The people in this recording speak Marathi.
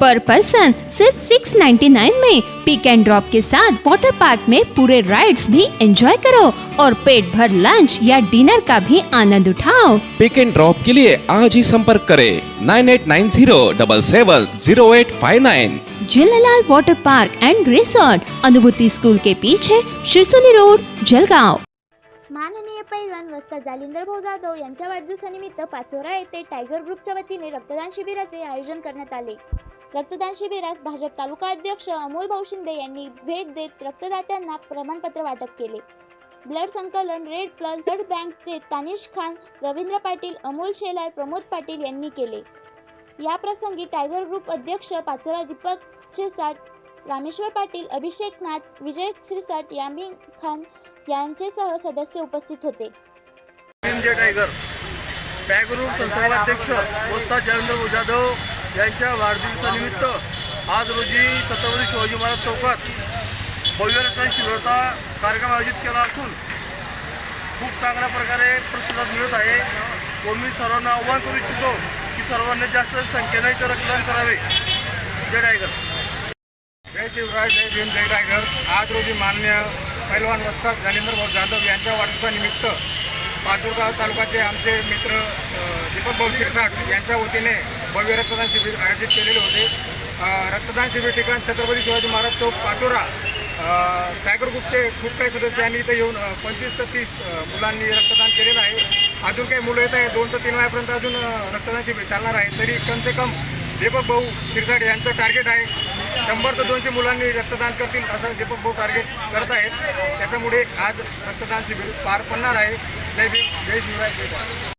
पर पर्सन सिर्फ 699 में पिक एंड ड्रॉप के साथ वाटर पार्क में पूरे राइड्स भी एंजॉय करो और पेट भर लंच या डिनर का भी आनंद उठाओ। पिक एंड ड्रॉप के लिए आज ही संपर्क करें nine eight nine zero double seven zero eight five nine Jhulelal water park and resort Anubhuti school के पीछे शिरसोली रोड जलगांव। माननीय पैलवान वस्ता जालिंदर भाऊ जाधव यांच्या वाढदिवसानिमित्त पाचोरा येथे टायगर ग्रुपच्या वतीने रक्तदान शिबिराचे आयोजन करण्यात आले. रक्तदान शिबिरास भाजप तालुका अध्यक्ष अमोल भाऊ शिंदे यांनी भेट देत रक्तदात्यांना प्रमाणपत्र वाटप केले. ब्लड संकलन रेड प्लस ब्लड बँकचे तानिश खान रवींद्र पाटील अमोल शेलार प्रमोद पाटील यांनी केले. या प्रसंगी टायगर ग्रुप अध्यक्ष पाचोरा दीपक शिरसाट रामेश्वर पाटील अभिषेक नाथ विजय शिरसाट यामी खान यांचेसह सदस्य उपस्थित होते. टायगर टायगर बॅगरूम संस्थानाध्यक्ष जयेंद्र जाधव यांच्या वाढदिवसानिमित्त आज रोजी छत्रपती शिवाजी महाराज चौकात भव्य रत्न शिबिराचा कार्यक्रम आयोजित केला असून खूप चांगल्या प्रकारे प्रतिसाद मिळत आहे. व मी सर्वांना आव्हान करू इच्छितो की सर्वांनी जास्त संख्येने इथं रक्तदान करावे. जय टायगर. जय शिवराज जय भीम जय टायगर. आज रोजी मान्य पैलवान वस्ताद जालिंदर भाऊ जाधव यांच्या वाढदिवसानिमित्त पाचोरगाव तालुक्याचे आमचे मित्र अ, दीपक भाऊ शिरसाट यांच्या वतीने भव्य रक्तदान शिबिर आयोजित केलेले होते. रक्तदान शिबिर ठिकाण छत्रपती शिवाजी महाराज चौक पाचोरा. टायगर ग्रुपचे खूप काही सदस्यांनी इथे येऊन पंचवीस ते तीस मुलांनी रक्तदान केलेलं आहे. अजून काही मुलं येत आहे दोन ते तीन वयापर्यंत अजून रक्तदान शिबिर चालणार आहे. तरी कम से कम दीपक भाऊ शिरसाट यांचं टार्गेट आहे. शंभर ते दोनशे मुलांनी रक्तदान करतील असं दीपक भाऊ टार्गेट करत आहेत. त्याच्यामुळे आज रक्तदान शिबिर पार पडणार आहे. जय भीम जय शिवराय जय